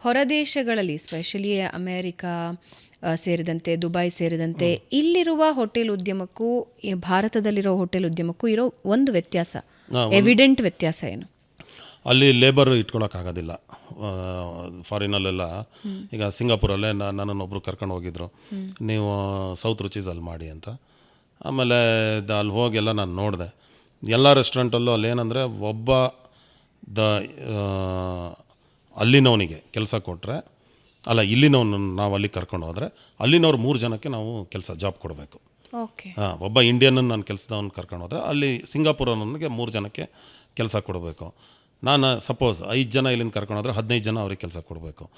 ಹೊರದೇಶಗಳಲ್ಲಿ specially America ಸೇರಿದಂತೆ Dubai ಸೇರಿದಂತೆ ಇಲ್ಲಿರುವ ಹೋಟೆಲ್ ಉದ್ಯಮಕ್ಕೂ ಭಾರತದಲ್ಲಿರೋ ಹೋಟೆಲ್ ಉದ್ಯಮಕ್ಕೂ ಇರೋ ಒಂದು ವ್ಯತ್ಯಾಸ ಎವಿಡೆಂಟ್ ವ್ಯತ್ಯಾಸ ಏನು? ಅಲ್ಲಿ ಲೇಬರ್ ಇಟ್ಕೊಳಕ್ಕಾಗೋದಿಲ್ಲ ಫಾರಿನಲ್ಲೆಲ್ಲ ಈಗ ಸಿಂಗಾಪುರಲ್ಲೇ ನನ್ನನ್ನು ನನ್ನನ್ನೊಬ್ಬರು ಕರ್ಕೊಂಡು ಹೋಗಿದ್ರು. ನೀವು ಸೌತ್ ರುಚೀಸಲ್ಲಿ ಮಾಡಿ ಅಂತ. ಆಮೇಲೆ ದ ಅಲ್ಲಿ ಹೋಗೆಲ್ಲ ನಾನು ನೋಡಿದೆ. ಎಲ್ಲ ರೆಸ್ಟೋರೆಂಟಲ್ಲೂ ಅಲ್ಲಿ ಏನಂದರೆ ಒಬ್ಬ ದ ಅಲ್ಲಿನವನಿಗೆ ಕೆಲಸ ಕೊಟ್ಟರೆ ಅಲ್ಲ ಇಲ್ಲಿನವನು ನಾವು ಅಲ್ಲಿ ಕರ್ಕೊಂಡು ಹೋದರೆ ಅಲ್ಲಿನವ್ರು ಮೂರು ಜನಕ್ಕೆ ನಾವು ಕೆಲಸ ಜಾಬ್ ಕೊಡಬೇಕು. ಓಕೆ. ಹಾಂ ಒಬ್ಬ ಇಂಡಿಯನನ್ನು ನಾನು ಕೆಲಸದವನು ಕರ್ಕೊಂಡು ಹೋದರೆ ಅಲ್ಲಿ ಸಿಂಗಾಪುರನಿಗೆ ಮೂರು ಜನಕ್ಕೆ ಕೆಲಸ ಕೊಡಬೇಕು. ನಾನು ಸಪೋಸ್ ಐದು ಜನ ಇಲ್ಲಿಂದ ಕರ್ಕೊಂಡು ಹೋದರೆ ಹದಿನೈದು ಜನ ಅವ್ರಿಗೆ ಕೆಲಸ ಕೊಡಬೇಕು.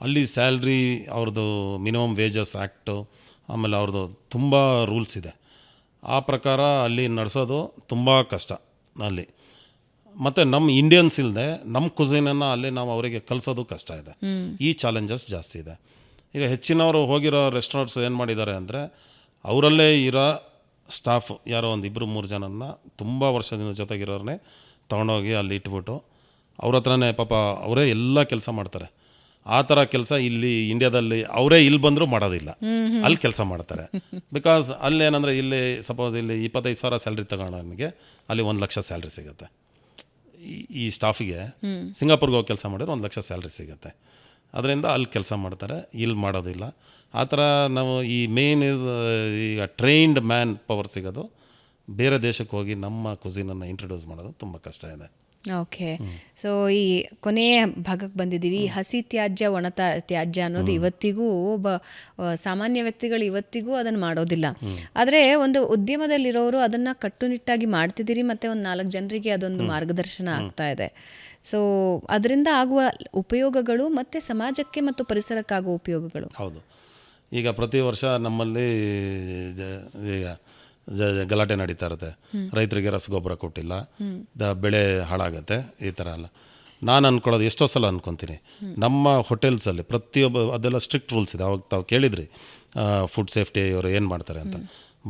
ಅಲ್ಲಿ ಸ್ಯಾಲ್ರಿ ಅವ್ರದ್ದು ಮಿನಿಮಮ್ ವೇಜಸ್ ಆ್ಯಕ್ಟು ಆಮೇಲೆ ಅವ್ರದ್ದು ತುಂಬ ರೂಲ್ಸ್ ಇದೆ. ಆ ಪ್ರಕಾರ ಅಲ್ಲಿ ನಡೆಸೋದು ತುಂಬ ಕಷ್ಟ ಅಲ್ಲಿ. ಮತ್ತು ನಮ್ಮ ಇಂಡಿಯನ್ಸ್ ಇಲ್ಲದೆ ನಮ್ಮ ಕುಸಿನನ್ನು ಅಲ್ಲಿ ನಾವು ಅವರಿಗೆ ಕಲಿಸೋದು ಕಷ್ಟ ಇದೆ. ಈ ಚಾಲೆಂಜಸ್ ಜಾಸ್ತಿ ಇದೆ. ಈಗ ಹೆಚ್ಚಿನವರು ಹೋಗಿರೋ ರೆಸ್ಟೋರೆಂಟ್ಸ್ ಏನು ಮಾಡಿದ್ದಾರೆ ಅಂದರೆ ಅವರಲ್ಲೇ ಇರೋ ಸ್ಟಾಫ್ ಯಾರೋ ಒಂದು ಇಬ್ಬರು ಮೂರು ಜನನ್ನ ತುಂಬ ವರ್ಷದಿಂದ ಜೊತೆಗಿರೋರನ್ನೇ ತೊಗೊಂಡೋಗಿ ಅಲ್ಲಿ ಇಟ್ಬಿಟ್ಟು ಅವ್ರ ಹತ್ರನೇ ಪಾಪ ಅವರೇ ಎಲ್ಲ ಕೆಲಸ ಮಾಡ್ತಾರೆ. ಆ ಥರ ಕೆಲಸ ಇಲ್ಲಿ ಇಂಡಿಯಾದಲ್ಲಿ ಅವರೇ ಇಲ್ಲಿ ಬಂದರೂ ಮಾಡೋದಿಲ್ಲ. ಅಲ್ಲಿ ಕೆಲಸ ಮಾಡ್ತಾರೆ. ಬಿಕಾಸ್ ಅಲ್ಲಿ ಏನಂದರೆ ಇಲ್ಲಿ ಸಪೋಸ್ ಇಲ್ಲಿ ಇಪ್ಪತ್ತೈದು ಸಾವಿರ ಸ್ಯಾಲ್ರಿ ನಿಮಗೆ ಅಲ್ಲಿ ಒಂದು ಲಕ್ಷ ಸ್ಯಾಲ್ರಿ ಸಿಗುತ್ತೆ. ಈ- ಸ್ಟಾಫಿಗೆ ಸಿಂಗಾಪುರ್ಗೆ ಹೋಗಿ ಕೆಲಸ ಮಾಡಿದ್ರೆ ಒಂದು ಲಕ್ಷ ಸ್ಯಾಲ್ರಿ ಸಿಗುತ್ತೆ. ಅದರಿಂದ ಅಲ್ಲಿ ಕೆಲಸ ಮಾಡ್ತಾರೆ, ಇಲ್ಲಿ ಮಾಡೋದಿಲ್ಲ. ಆ ಥರ ನಾವು ಈ ಮೇನ್ ಇಸ್ ಈಗ ಟ್ರೈನ್ಡ್ ಮ್ಯಾನ್ ಪವರ್ ಸಿಗೋದು. ಬೇರೆ ದೇಶಕ್ಕೆ ಹೋಗಿ ನಮ್ಮ ಕುಸಿನನ್ನು ಇಂಟ್ರೊಡ್ಯೂಸ್ ಮಾಡೋದು ತುಂಬ ಕಷ್ಟ ಇದೆ. ಓಕೆ. ಸೊ ಈ ಕೊನೆಯ ಭಾಗಕ್ಕೆ ಬಂದಿದ್ದೀವಿ. ಈ ಹಸಿ ತ್ಯಾಜ್ಯ ಒಣ ತ- ತ್ಯಾಜ್ಯ ಅನ್ನೋದು ಇವತ್ತಿಗೂ ಒಬ್ಬ ಆ, ಸಾಮಾನ್ಯ ವ್ಯಕ್ತಿಗಳು ಇವತ್ತಿಗೂ ಅದನ್ನು ಮಾಡೋದಿಲ್ಲ. ಆದರೆ ಒಂದು ಉದ್ಯಮದಲ್ಲಿರೋರು ಅದನ್ನು ಕಟ್ಟುನಿಟ್ಟಾಗಿ ಮಾಡ್ತಿದ್ದೀರಿ ಮತ್ತು ಒಂದು ನಾಲ್ಕು ಜನರಿಗೆ ಅದೊಂದು ಮಾರ್ಗದರ್ಶನ ಆಗ್ತಾ ಇದೆ. ಸೊ ಅದರಿಂದ ಆಗುವ ಉಪಯೋಗಗಳು ಮತ್ತು ಸಮಾಜಕ್ಕೆ ಮತ್ತು ಪರಿಸರಕ್ಕಾಗುವ ಉಪಯೋಗಗಳು. ಹೌದು. ಈಗ ಪ್ರತಿ ವರ್ಷ ನಮ್ಮಲ್ಲಿ ಜ- ಈಗ ಗಲಾಟೆ ನಡೀತಾ ಇರುತ್ತೆ. ರೈತರಿಗೆ ರಸಗೊಬ್ಬರ ಕೊಟ್ಟಿಲ್ಲ. ದ, ಬೆಳೆ ಹಾಳಾಗುತ್ತೆ. ಈ ಥರ ಎಲ್ಲ ನಾನು ಅಂದ್ಕೊಳ್ಳೋದು ಎಷ್ಟೋ ಸಲ ಅಂದ್ಕೊತೀನಿ ನಮ್ಮ ಹೋಟೆಲ್ಸಲ್ಲಿ ಪ್ರತಿಯೊಬ್ಬ, ಅದೆಲ್ಲ ಸ್ಟ್ರಿಕ್ಟ್ ರೂಲ್ಸ್ ಇದೆ. ಅವಾಗ ತಾವು ಕೇಳಿದ್ರಿ ಫುಡ್ ಸೇಫ್ಟಿ ಅವರು ಏನು ಮಾಡ್ತಾರೆ ಅಂತ.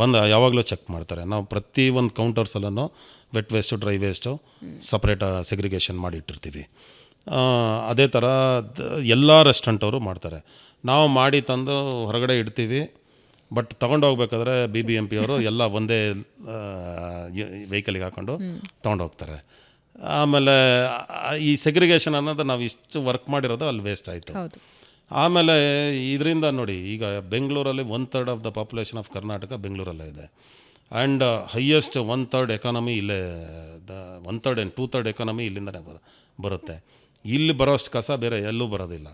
ಬಂದು, ಯಾವಾಗಲೂ ಚೆಕ್ ಮಾಡ್ತಾರೆ. ನಾವು ಪ್ರತಿ ಒಂದು ಕೌಂಟರ್ಸಲ್ಲೂ wet waste dry waste separate segregation ಮಾಡಿ ಇಟ್ಟಿರ್ತೀವಿ. ಅದೇ ಥರ ಎಲ್ಲ ರೆಸ್ಟೋರೆಂಟವರು ಮಾಡ್ತಾರೆ. ನಾವು ಮಾಡಿ ತಂದು ಹೊರಗಡೆ ಇಡ್ತೀವಿ. ಬಟ್ ತೊಗೊಂಡೋಗ್ಬೇಕಾದ್ರೆ ಬಿ ಬಿ ಎಂ ಪಿ ಅವರು ಎಲ್ಲ ಒಂದೇ ವೆಹಿಕಲಿಗೆ ಹಾಕ್ಕೊಂಡು ತೊಗೊಂಡೋಗ್ತಾರೆ ಆಮೇಲೆ ಈ ಸೆಗ್ರಿಗೇಷನ್ ಅನ್ನೋದು ನಾವು ಇಷ್ಟು ವರ್ಕ್ ಮಾಡಿರೋದು ಅಲ್ಲಿ ವೇಸ್ಟ್ ಆಯಿತು. ಆಮೇಲೆ ಇದರಿಂದ ನೋಡಿ ಈಗ ಬೆಂಗಳೂರಲ್ಲಿ one third of the population of Karnataka ಬೆಂಗಳೂರಲ್ಲೇ ಇದೆ. And highest one third economy ಇಲ್ಲೇ the one third and two third economy ಇಲ್ಲಿಂದನೇ ಬರ ಬರುತ್ತೆ. ಇಲ್ಲಿ ಬರೋಷ್ಟು ಕಸ ಬೇರೆ ಎಲ್ಲೂ ಬರೋದಿಲ್ಲ.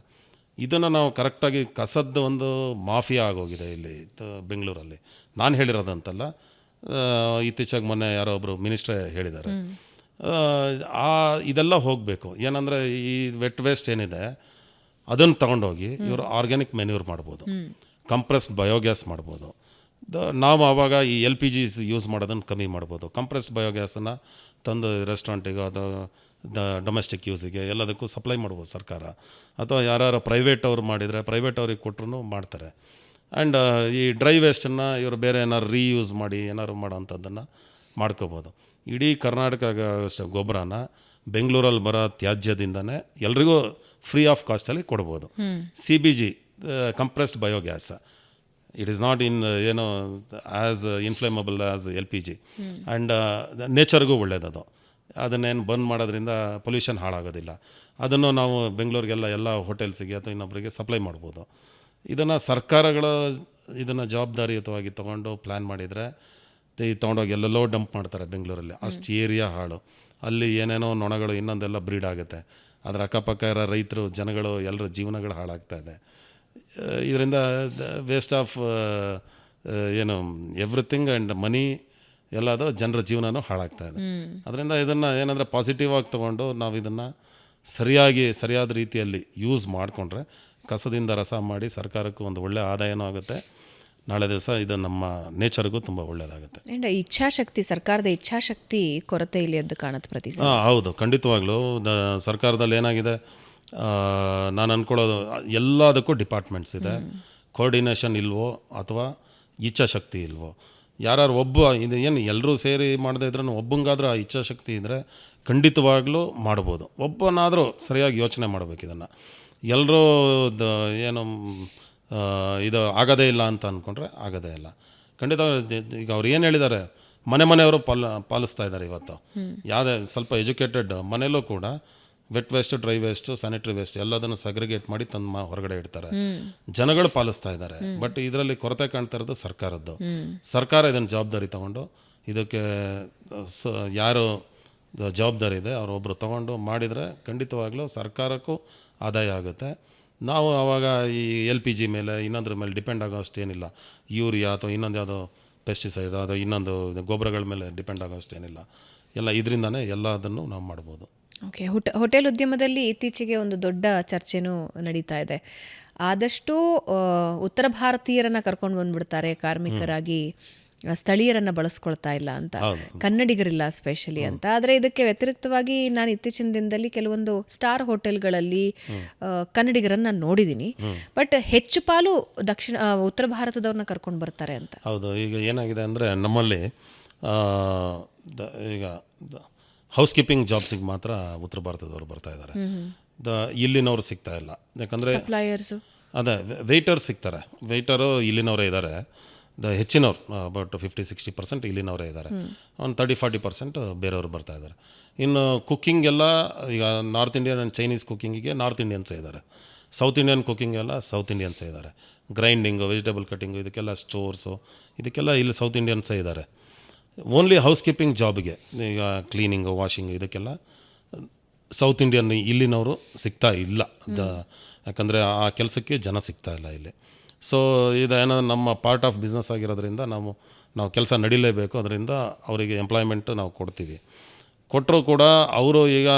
ಇದನ್ನು ನಾವು ಕರೆಕ್ಟಾಗಿ ಕಸದ ಒಂದು ಮಾಫಿಯಾ ಆಗೋಗಿದೆ ಇಲ್ಲಿ ಬೆಂಗಳೂರಲ್ಲಿ. ನಾನು ಹೇಳಿರೋದಂತಲ್ಲ ಇತ್ತೀಚೆಗೆ ಮೊನ್ನೆ ಯಾರೋ ಒಬ್ಬರು ಮಿನಿಸ್ಟ್ರೇ ಹೇಳಿದ್ದಾರೆ. ಆ, ಇದೆಲ್ಲ ಹೋಗಬೇಕು. ಏನಂದರೆ ಈ ವೆಟ್ ವೇಸ್ಟ್ ಏನಿದೆ ಅದನ್ನು ತಗೊಂಡೋಗಿ ಇವರು ಆರ್ಗ್ಯಾನಿಕ್ ಮೆನ್ಯೂರ್ ಮಾಡ್ಬೋದು. ಕಂಪ್ರೆಸ್ಡ್ ಬಯೋಗ್ಯಾಸ್ ಮಾಡ್ಬೋದು. ದ- ನಾವು ಆವಾಗ ಈ ಎಲ್ ಪಿ ಜಿ ಯೂಸ್ ಮಾಡೋದನ್ನು ಕಮ್ಮಿ ಮಾಡ್ಬೋದು. ಕಂಪ್ರೆಸ್ಡ್ ಬಯೋಗ್ಯಾಸನ್ನು ತಂದು ರೆಸ್ಟೋರೆಂಟಿಗೆ ಅದು ದ ಡೊಮೆಸ್ಟಿಕ್ ಯೂಸಿಗೆ ಎಲ್ಲದಕ್ಕೂ ಸಪ್ಲೈ ಮಾಡ್ಬೋದು ಸರ್ಕಾರ. ಅಥವಾ ಯಾರು ಪ್ರೈವೇಟ್ ಅವ್ರು ಮಾಡಿದರೆ ಪ್ರೈವೇಟ್ ಅವ್ರಿಗೆ ಕೊಟ್ಟರು ಮಾಡ್ತಾರೆ. ಆ್ಯಂಡ್ ಈ ಡ್ರೈ ವೇಸ್ಟನ್ನು ಇವರು ಬೇರೆ ಏನಾದ್ರು ರೀಯೂಸ್ ಮಾಡಿ ಏನಾದ್ರು ಮಾಡೋವಂಥದ್ದನ್ನು ಮಾಡ್ಕೋಬೋದು. ಇಡೀ ಕರ್ನಾಟಕ ಗೊಬ್ಬರನ ಬೆಂಗಳೂರಲ್ಲಿ ಬರೋ ತ್ಯಾಜ್ಯದಿಂದನೇ ಎಲ್ರಿಗೂ ಫ್ರೀ ಆಫ್ ಕಾಸ್ಟಲ್ಲಿ ಕೊಡ್ಬೋದು. C B G compressed biogas it is not in ಏನು as inflammable as L P G and ನೇಚರ್ಗೂ ಒಳ್ಳೆಯದದು ಅದನ್ನೇನು ಬಂದ್ ಮಾಡೋದ್ರಿಂದ ಪೊಲ್ಯೂಷನ್ ಹಾಳಾಗೋದಿಲ್ಲ. ಅದನ್ನು ನಾವು ಬೆಂಗಳೂರಿಗೆಲ್ಲ ಎಲ್ಲ ಹೋಟೆಲ್ಸಿಗೆ ಅಥವಾ ಇನ್ನೊಬ್ಬರಿಗೆ ಸಪ್ಲೈ ಮಾಡ್ಬೋದು. ಇದನ್ನು ಸರ್ಕಾರಗಳು ಇದನ್ನು ಜವಾಬ್ದಾರಿಯುತವಾಗಿ ತೊಗೊಂಡು ಪ್ಲ್ಯಾನ್ ಮಾಡಿದರೆ ತೊಗೊಂಡೋಗಿ ಎಲ್ಲೆಲ್ಲೋ ಡಂಪ್ ಮಾಡ್ತಾರೆ ಬೆಂಗಳೂರಲ್ಲಿ. ಅಷ್ಟು ಏರಿಯಾ ಹಾಳು. ಅಲ್ಲಿ ಏನೇನೋ ನೊಣಗಳು ಇನ್ನೊಂದೆಲ್ಲ ಬ್ರೀಡ್ ಆಗುತ್ತೆ. ಅದರ ಅಕ್ಕಪಕ್ಕ ಇರೋ ರೈತರು, ಜನಗಳು ಎಲ್ಲರ ಜೀವನಗಳು ಹಾಳಾಗ್ತಾ ಇದೆ. ಇದರಿಂದ ವೇಸ್ಟ್ ಆಫ್ ಏನು ಎವ್ರಿಥಿಂಗ್ ಆ್ಯಂಡ್ ಮನಿ ಎಲ್ಲದು ಜನರ ಜೀವನನೂ ಹಾಳಾಗ್ತಾ ಇದೆ. ಅದರಿಂದ ಇದನ್ನು ಏನಂದರೆ ಪಾಸಿಟಿವ್ ಆಗಿ ತೊಗೊಂಡು ನಾವು ಇದನ್ನು ಸರಿಯಾಗಿ ಸರಿಯಾದ ರೀತಿಯಲ್ಲಿ ಯೂಸ್ ಮಾಡಿಕೊಂಡ್ರೆ ಕಸದಿಂದ ರಸ ಮಾಡಿ ಸರ್ಕಾರಕ್ಕೂ ಒಂದು ಒಳ್ಳೆಯ ಆದಾಯನೂ ಆಗುತ್ತೆ. ನಾಳೆ ದಿವಸ ಇದು ನಮ್ಮ ನೇಚರ್ಗೂ ತುಂಬ ಒಳ್ಳೆಯದಾಗುತ್ತೆ ಆ್ಯಂಡ್ ಇಚ್ಛಾಶಕ್ತಿ ಸರ್ಕಾರದ ಇಚ್ಛಾಶಕ್ತಿ ಕೊರತೆ ಇಲ್ಲಿ ಅಂತ ಕಾಣುತ್ತೆ ಪ್ರತಿ ಹಾಂ ಹೌದು ಖಂಡಿತವಾಗ್ಲೂ. ದ ಸರ್ಕಾರದಲ್ಲಿ ಏನಾಗಿದೆ ನಾನು ಅಂದ್ಕೊಳ್ಳೋದು ಎಲ್ಲದಕ್ಕೂ ಡಿಪಾರ್ಟ್ಮೆಂಟ್ಸ್ ಇದೆ. ಕೋರ್ಡಿನೇಷನ್ ಇಲ್ವೋ ಅಥವಾ ಇಚ್ಛಾಶಕ್ತಿ ಇಲ್ವೋ. ಯಾರು ಒಬ್ಬ ಇದು ಏನು ಎಲ್ಲರೂ ಸೇರಿ ಮಾಡದೇ ಇದ್ರೂ ಒಬ್ಬಂಗಾದ್ರೂ ಆ ಇಚ್ಛಾಶಕ್ತಿ ಇದ್ದರೆ ಖಂಡಿತವಾಗ್ಲೂ ಮಾಡ್ಬೋದು. ಒಬ್ಬನಾದರೂ ಸರಿಯಾಗಿ ಯೋಚನೆ ಮಾಡಬೇಕು ಇದನ್ನು. ಎಲ್ಲರೂ ದ ಏನು ಇದು ಆಗೋದೇ ಇಲ್ಲ ಅಂತ ಅಂದ್ಕೊಂಡ್ರೆ ಆಗೋದೇ ಇಲ್ಲ. ಖಂಡಿತ ಈಗ ಅವ್ರು ಏನು ಹೇಳಿದ್ದಾರೆ ಮನೆ ಮನೆಯವರು ಪಾಲ ಪಾಲಿಸ್ತಾ ಇದ್ದಾರೆ ಇವತ್ತು. ಯಾವುದೇ ಸ್ವಲ್ಪ ಎಜುಕೇಟೆಡ್ ಮನೆಯಲ್ಲೂ ಕೂಡ wet waste dry waste sanitary waste ಎಲ್ಲದನ್ನು ಸಗ್ರಿಗೇಟ್ ಮಾಡಿ ತಂದು ಮಾ ಹೊರಗಡೆ ಇಡ್ತಾರೆ. ಜನಗಳು ಪಾಲಿಸ್ತಾ ಇದ್ದಾರೆ. ಬಟ್ ಇದರಲ್ಲಿ ಕೊರತೆ ಕಾಣ್ತಾ ಇರೋದು ಸರ್ಕಾರದ್ದು. ಸರ್ಕಾರ ಇದನ್ನು ಜವಾಬ್ದಾರಿ ತಗೊಂಡು ಇದಕ್ಕೆ ಸ ಯಾರು ಜವಾಬ್ದಾರಿ ಇದೆ ಅವರೊಬ್ಬರು ತಗೊಂಡು ಮಾಡಿದರೆ ಖಂಡಿತವಾಗ್ಲೂ ಸರ್ಕಾರಕ್ಕೂ ಆದಾಯ ಆಗುತ್ತೆ. ನಾವು ಆವಾಗ ಈ ಎಲ್ ಪಿ ಜಿ ಮೇಲೆ ಇನ್ನೊಂದ್ರ ಮೇಲೆ ಡಿಪೆಂಡ್ ಆಗೋ ಅಷ್ಟೇನಿಲ್ಲ ಯೂರಿಯಾ ಅಥವಾ ಇನ್ನೊಂದು ಯಾವುದೋ ಪೆಸ್ಟಿಸೈಡ್ ಅಥವಾ ಇನ್ನೊಂದು ಗೊಬ್ಬರಗಳ ಮೇಲೆ ಡಿಪೆಂಡ್ ಆಗೋ ಅಷ್ಟೇನಿಲ್ಲ ಎಲ್ಲ ಇದರಿಂದನೇ ಎಲ್ಲದನ್ನು ನಾವು ಮಾಡ್ಬೋದು. ಓಕೆ ಹೋಟೆ ಹೋಟೆಲ್ ಉದ್ಯಮದಲ್ಲಿ ಇತ್ತೀಚೆಗೆ ಒಂದು ದೊಡ್ಡ ಚರ್ಚೆನೂ ನಡೀತಾ ಇದೆ. ಆದಷ್ಟು ಉತ್ತರ ಭಾರತೀಯರನ್ನ ಕರ್ಕೊಂಡು ಬಂದ್ಬಿಡ್ತಾರೆ ಕಾರ್ಮಿಕರಾಗಿ ಸ್ಥಳೀಯರನ್ನ ಬಳಸ್ಕೊಳ್ತಾ ಇಲ್ಲ ಅಂತ. ಕನ್ನಡಿಗರಿಲ್ಲ ಸ್ಪೆಷಲಿ ಅಂತ. ಆದರೆ ಇದಕ್ಕೆ ವ್ಯತಿರಿಕ್ತವಾಗಿ ನಾನು ಇತ್ತೀಚಿನ ದಿನದಲ್ಲಿ ಕೆಲವೊಂದು ಸ್ಟಾರ್ ಹೋಟೆಲ್ಗಳಲ್ಲಿ ಕನ್ನಡಿಗರನ್ನ ನೋಡಿದ್ದೀನಿ ಬಟ್ ಹೆಚ್ಚು ಪಾಲು ದಕ್ಷಿಣ ಉತ್ತರ ಭಾರತದವ್ರನ್ನ ಕರ್ಕೊಂಡು ಬರ್ತಾರೆ ಅಂತ. ಹೌದು ಈಗ ಏನಾಗಿದೆ ಅಂದರೆ ನಮ್ಮಲ್ಲಿ ಈಗ ಹೌಸ್ ಕೀಪಿಂಗ್ ಜಾಬ್ಸಿಗೆ ಮಾತ್ರ ಉತ್ತರ ಭಾರತದವರು ಬರ್ತಾ ಇದ್ದಾರೆ. ದ ಇಲ್ಲಿನವ್ರು ಸಿಗ್ತಾ ಇಲ್ಲ. ಯಾಕಂದರೆ ಸಪ್ಲೈಯರ್ಸು ಅದೇ ವೆಯ್ಟರ್ ಸಿಗ್ತಾರೆ. ವೆಯ್ಟರು ಇಲ್ಲಿನವರೇ ಇದ್ದಾರೆ. ದ ಹೆಚ್ಚಿನವ್ರು ಅಬೌಟ್ ಫಿಫ್ಟಿ ಸಿಕ್ಸ್ಟಿ ಪರ್ಸೆಂಟ್ ಇಲ್ಲಿನವರೇ ಇದ್ದಾರೆ. ಒಂದು ತರ್ಟಿ ಫಾರ್ಟಿ ಪರ್ಸೆಂಟ್ ಬೇರೆಯವರು ಬರ್ತಾ ಇದ್ದಾರೆ. ಇನ್ನು ಕುಕ್ಕಿಂಗ್ ಎಲ್ಲ ಈಗ ನಾರ್ತ್ ಇಂಡಿಯನ್ ಆ್ಯಂಡ್ ಚೈನೀಸ್ ಕುಕ್ಕಿಂಗಿಗೆ ನಾರ್ತ್ ಇಂಡಿಯನ್ಸೇ ಇದ್ದಾರೆ. ಸೌತ್ ಇಂಡಿಯನ್ ಕುಕ್ಕಿಂಗ್ ಎಲ್ಲ ಸೌತ್ ಇಂಡಿಯನ್ಸೇ ಇದ್ದಾರೆ. ಗ್ರೈಂಡಿಂಗು ವೆಜಿಟೇಬಲ್ ಕಟ್ಟಿಂಗು ಇದಕ್ಕೆಲ್ಲ ಸ್ಟೋರ್ಸು ಇದಕ್ಕೆಲ್ಲ ಇಲ್ಲಿ ಸೌತ್ ಇಂಡಿಯನ್ಸೇ ಇದ್ದಾರೆ. ಓನ್ಲಿ ಹೌಸ್ ಕೀಪಿಂಗ್ ಜಾಬ್ಗೆ ಈಗ ಕ್ಲೀನಿಂಗು ವಾಷಿಂಗು ಇದಕ್ಕೆಲ್ಲ ಸೌತ್ ಇಂಡಿಯನ್ ಇಲ್ಲಿನವರು ಸಿಗ್ತಾ ಇಲ್ಲ. ದ ಯಾಕಂದರೆ ಆ ಕೆಲಸಕ್ಕೆ ಜನ ಸಿಗ್ತಾ ಇಲ್ಲ ಇಲ್ಲಿ. ಸೊ ಇದೇನೋ ನಮ್ಮ ಪಾರ್ಟ್ ಆಫ್ ಬಿಸ್ನೆಸ್ ಆಗಿರೋದ್ರಿಂದ ನಾವು ನಾವು ಕೆಲಸ ನಡೀಲೇಬೇಕು. ಅದರಿಂದ ಅವರಿಗೆ ಎಂಪ್ಲಾಯ್ಮೆಂಟ್ ನಾವು ಕೊಡ್ತೀವಿ. ಕೊಟ್ಟರು ಕೂಡ ಅವರು ಈಗ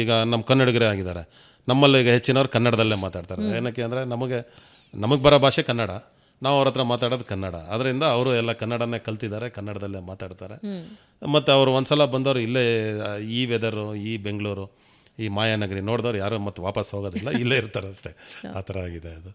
ಈಗ ನಮ್ಮ ಕನ್ನಡಿಗರೇ ಆಗಿದ್ದಾರೆ. ನಮ್ಮಲ್ಲಿ ಈಗ ಹೆಚ್ಚಿನವ್ರು ಕನ್ನಡದಲ್ಲೇ ಮಾತಾಡ್ತಾರೆ. ಏನಕ್ಕೆ ಅಂದರೆ ನಮಗೆ ನಮಗೆ ಬರೋ ಭಾಷೆ ಕನ್ನಡ. ನಾವು ಅವ್ರ ಹತ್ರ ಮಾತಾಡೋದು ಕನ್ನಡ. ಅದರಿಂದ ಅವರು ಎಲ್ಲ ಕನ್ನಡನೇ ಕಲ್ತಿದ್ದಾರೆ ಕನ್ನಡದಲ್ಲೇ ಮಾತಾಡ್ತಾರೆ. ಮತ್ತು ಅವರು ಒಂದ್ಸಲ ಬಂದವರು ಇಲ್ಲೇ ಈ ವೆದರು ಈ ಬೆಂಗಳೂರು ಈ ಮಾಯಾನಗರಿ ನೋಡಿದವ್ರು ಯಾರು ಮತ್ತೆ ವಾಪಸ್ ಹೋಗೋದಿಲ್ಲ ಇಲ್ಲೇ ಇರ್ತಾರೆ ಅಷ್ಟೇ ಆ ಥರ ಆಗಿದೆ ಅದು.